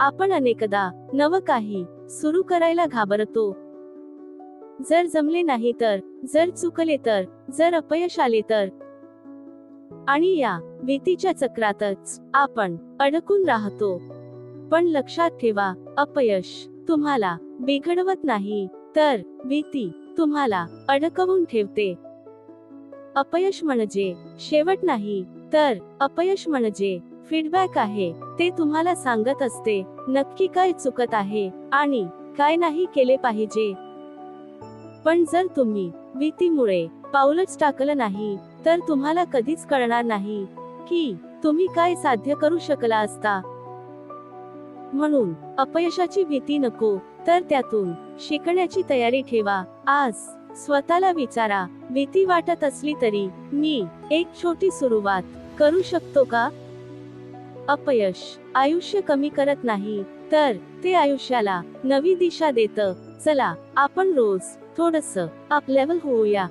आपण अनेकदा नव काही सुरू करायला घाबरतो. जर जमले नाही तर जर चुकले तर जर अपयश आले तर. आणि या भीतीच्या चक्रातच आपण अडकून राहतो. पण लक्षात ठेवा अपयश तुम्हाला बिघडवत नाही तर भीती तुम्हाला अडकवून ठेवते. अपयश म्हणजे शेवट नाही तर अपयश म्हणजे फीडबॅक आहे ते तुम्हाला सांगत असते नक्की काय चुकत आहे आणि काय नाही केले पाहिजे. पण जर तुम्ही भीतीमुळे पाऊलच टाकलं नाही तर तुम्हाला कधीच कळणार नाही की तुम्ही काय साध्य करू शकला असता. म्हणून अपयशाची भीती नको तर त्यातून शिकण्याची तयारी ठेवा. आज स्वतःला विचारा भीती वाटत असली तरी मी एक छोटी सुरुवात करू शकतो का? अपयश. आयुष्य कमी करत नाही तर ते आयुष्याला नवी दिशा देत. चला आपण रोज थोडस अप लेवल होऊया.